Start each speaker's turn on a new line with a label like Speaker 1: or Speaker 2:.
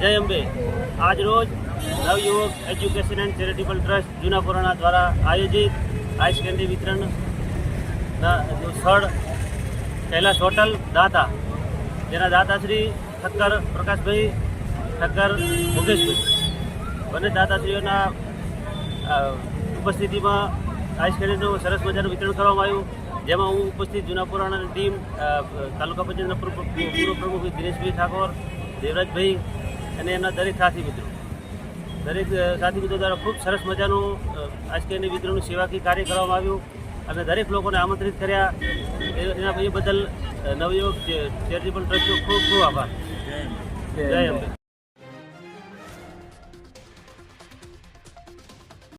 Speaker 1: જય અંબે. આજ રોજ Navyuvak education and charitable trust જૂના પુરાણા દ્વારા આયોજિત આઈસ કેન્ડી વિતરણના સ્થળ કૈલાસ હોટલ દાતા. જેના દાતાશ્રી ઠક્કર પ્રકાશભાઈ ઠક્કર મુકેશભાઈ. બંને દાતાશ્રીઓના ઉપસ્થિતિમાં આઈસ કેન્ડીનું સરસ મજાનું વિતરણ કરવામાં આવ્યું. જેમાં હું ઉપસ્થિત જૂના પુરાણાની ટીમ તાલુકા પંચાયતના પૂર્વ પ્રમુખ દિનેશભાઈ ઠાકોર, દેવરાજભાઈ અને એમના દરેક સાથી મિત્રો. દરેક સાથી મિત્રો દ્વારા ખૂબ સરસ મજાનું અ, મિત્રોનું સેવાકીય કાર્ય કરવામાં આવ્યું અને દરેક લોકોને આમંત્રિત કર્યા. એના એ બદલ નવયુવક ચેરિટેબલ ટ્રસ્ટનો ખૂબ ખૂબ આભાર. જય અંબે.